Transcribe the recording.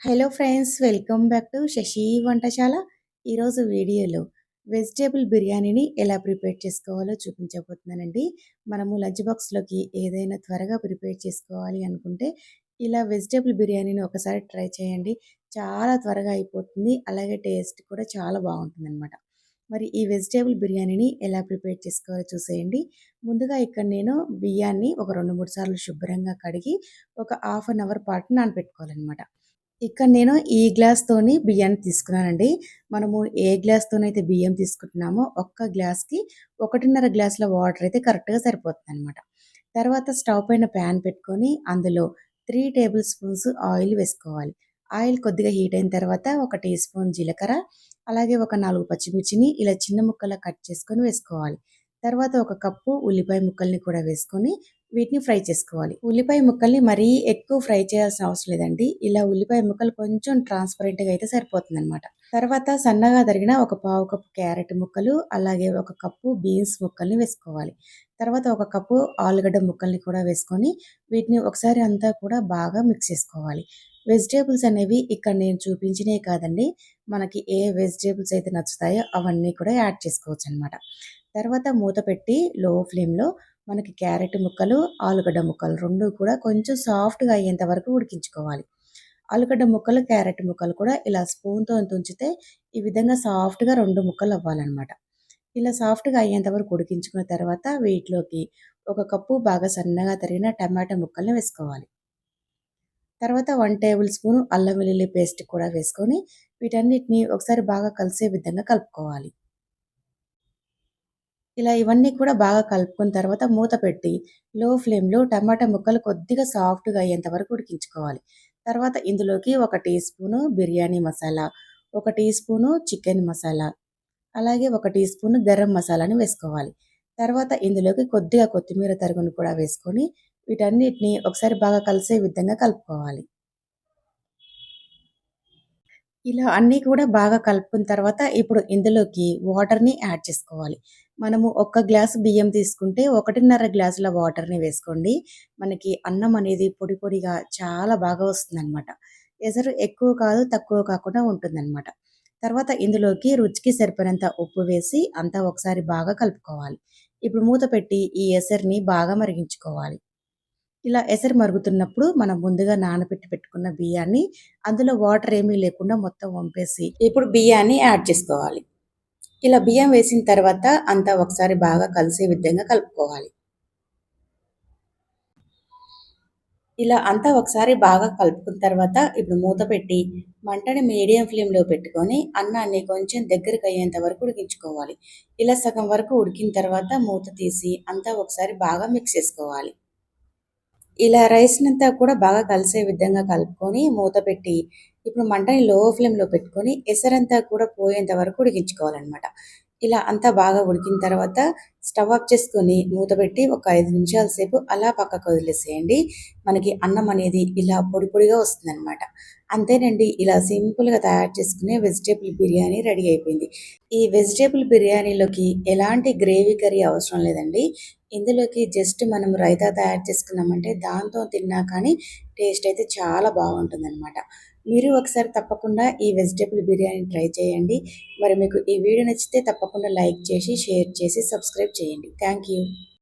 Hello friends welcome back to Sashi వంటశాల. ఈరోజు వీడియోలో vegetable బిర్యానీని ఎలా ప్రిపేర్ చేసుకోవాలో చూపించబోతున్నానండి. మనము లంచ్ బాక్స్లోకి ఏదైనా త్వరగా ప్రిపేర్ చేసుకోవాలి అనుకుంటే ఇలా వెజిటేబుల్ బిర్యానీని ఒకసారి ట్రై చేయండి. చాలా త్వరగా అయిపోతుంది. అలాగే టేస్ట్ కూడా చాలా బాగుంటుంది అనమాట మరి ఈ వెజిటేబుల్ బిర్యానీని ఎలా ప్రిపేర్ చేసుకోవాలో చూసేయండి. ముందుగా ఇక్కడ నేను బియ్యాన్ని ఒక రెండు మూడు సార్లు శుభ్రంగా కడిగి ఒక హాఫ్ అన్ అవర్ పాటు నానబెట్టుకోవాలన్నమాట. ఇక్కడ నేను ఈ గ్లాస్తోని బియ్యాన్ని తీసుకున్నానండి. మనము ఏ గ్లాస్తోనైతే బియ్యం తీసుకుంటున్నామో ఒక్క గ్లాస్కి ఒకటిన్నర గ్లాసుల వాటర్ అయితే కరెక్ట్గా సరిపోతుంది అనమాట తర్వాత స్టవ్ పైన ప్యాన్ పెట్టుకొని అందులో త్రీ టేబుల్ స్పూన్స్ ఆయిల్ వేసుకోవాలి. ఆయిల్ కొద్దిగా హీట్ అయిన తర్వాత ఒక టీ స్పూన్ జీలకర్ర అలాగే ఒక నాలుగు పచ్చిమిర్చిని ఇలా చిన్న ముక్కలా కట్ చేసుకొని వేసుకోవాలి. తర్వాత ఒక కప్పు ఉల్లిపాయ ముక్కల్ని కూడా వేసుకొని వీటిని ఫ్రై చేసుకోవాలి. ఉల్లిపాయ ముక్కల్ని మరీ ఎక్కువ ఫ్రై చేయాల్సిన అవసరం లేదండి. ఇలా ఉల్లిపాయ ముక్కలు కొంచెం ట్రాన్స్పరెంట్గా అయితే సరిపోతుంది అనమాట తర్వాత సన్నగా తరిగిన ఒక పావు కప్పు క్యారెట్ ముక్కలు అలాగే ఒక కప్పు బీన్స్ ముక్కల్ని వేసుకోవాలి. తర్వాత ఒక కప్పు ఆలుగడ్డ ముక్కల్ని కూడా వేసుకొని వీటిని ఒకసారి అంతా కూడా బాగా మిక్స్ చేసుకోవాలి. వెజిటేబుల్స్ అనేవి ఇక్కడ నేను చూపించినవి కాదండి. మనకి ఏ వెజిటేబుల్స్ అయితే నచ్చుతాయో అవన్నీ కూడా యాడ్ చేసుకోవచ్చు అనమాట తర్వాత మూత పెట్టి లో ఫ్లేమ్లో మనకి క్యారెట్ ముక్కలు ఆలుగడ్డ ముక్కలు రెండు కూడా కొంచెం సాఫ్ట్గా అయ్యేంత వరకు ఉడికించుకోవాలి. ఆలుగడ్డ ముక్కలు క్యారెట్ ముక్కలు కూడా ఇలా స్పూన్తో తుంచితే ఈ విధంగా సాఫ్ట్గా రెండు ముక్కలు అవ్వాలన్నమాట. ఇలా సాఫ్ట్గా అయ్యేంత వరకు ఉడికించుకున్న తర్వాత వీటిలోకి ఒక కప్పు బాగా సన్నగా తరిగిన టమాటా ముక్కల్ని వేసుకోవాలి. తర్వాత వన్ టేబుల్ స్పూన్ అల్లం వెల్లుల్లి పేస్ట్ కూడా వేసుకొని వీటన్నిటిని ఒకసారి బాగా కలిసే విధంగా కలుపుకోవాలి. ఇలా ఇవన్నీ కూడా బాగా కలుపుకున్న తర్వాత మూత పెట్టి లో ఫ్లేమ్లో టమాటా ముక్కలు కొద్దిగా సాఫ్ట్గా అయ్యేంత వరకు ఉడికించుకోవాలి. తర్వాత ఇందులోకి ఒక టీ స్పూను బిర్యానీ మసాలా ఒక టీ స్పూను చికెన్ మసాలా అలాగే ఒక టీ స్పూన్ గరం మసాలాని వేసుకోవాలి. తర్వాత ఇందులోకి కొద్దిగా కొత్తిమీర తరుగును కూడా వేసుకొని వీటన్నిటిని ఒకసారి బాగా కలిసే విధంగా కలుపుకోవాలి. ఇలా అన్నీ కూడా బాగా కలుపుకున్న తర్వాత ఇప్పుడు ఇందులోకి వాటర్ని యాడ్ చేసుకోవాలి. మనము ఒక్క గ్లాసు బియ్యం తీసుకుంటే ఒకటిన్నర గ్లాసుల వాటర్ని వేసుకోండి. మనకి అన్నం అనేది పొడి పొడిగా చాలా బాగా వస్తుందన్నమాట. ఎసరు ఎక్కువ కాదు తక్కువ కాకుండా ఉంటుందన్నమాట. తర్వాత ఇందులోకి రుచికి సరిపడినంత ఉప్పు వేసి అంతా ఒకసారి బాగా కలుపుకోవాలి. ఇప్పుడు మూత పెట్టి ఈ ఎసరిని బాగా మరిగించుకోవాలి. ఇలా ఎసరు మరుగుతున్నప్పుడు మనం ముందుగా నానబెట్టి పెట్టుకున్న బియ్యాన్ని అందులో వాటర్ ఏమీ లేకుండా మొత్తం వంపేసి ఇప్పుడు బియ్యాన్ని యాడ్ చేసుకోవాలి. ఇలా బియ్యం వేసిన తర్వాత అంతా ఒకసారి బాగా కలిసే విధంగా కలుపుకోవాలి. ఇలా అంతా ఒకసారి బాగా కలుపుకున్న తర్వాత ఇప్పుడు మూత పెట్టి మంటని మీడియం ఫ్లేమ్లో పెట్టుకొని అన్నాన్ని కొంచెం దగ్గరకు అయ్యేంత వరకు ఉడికించుకోవాలి. ఇలా సగం వరకు ఉడికిన తర్వాత మూత తీసి అంతా ఒకసారి బాగా మిక్స్ చేసుకోవాలి. ఇలా రైస్నంతా కూడా బాగా కలిసే విధంగా కలుపుకొని మూత పెట్టి ఇప్పుడు మంటని లో ఫ్లేమ్లో పెట్టుకొని ఎసరంతా కూడా పోయేంత వరకు ఉడికించుకోవాలన్నమాట. ఇలా అంతా బాగా ఉడికిన తర్వాత స్టవ్ ఆఫ్ చేసుకొని మూత పెట్టి ఒక ఐదు నిమిషాల సేపు అలా పక్కకు వదిలేసేయండి. మనకి అన్నం అనేది ఇలా పొడి పొడిగా వస్తుందన్నమాట. అంతేనండి ఇలా సింపుల్గా తయారు చేసుకునే వెజిటేబుల్ బిర్యానీ రెడీ అయిపోయింది. ఈ వెజిటేబుల్ బిర్యానీలోకి ఎలాంటి గ్రేవీ కర్రీ అవసరం లేదండి. ఇందులోకి జస్ట్ మనం రైతా తయారు చేసుకున్నామంటే దాంతో తిన్నా కానీ టేస్ట్ అయితే చాలా బాగుంటుందన్నమాట. మీరు ఒకసారి తప్పకుండా ఈ వెజిటేబుల్ బిర్యానీ ట్రై చేయండి. మరి మీకు ఈ వీడియో నచ్చితే తప్పకుండా లైక్ చేసి షేర్ చేసి సబ్స్క్రైబ్ చేయండి. Thank you.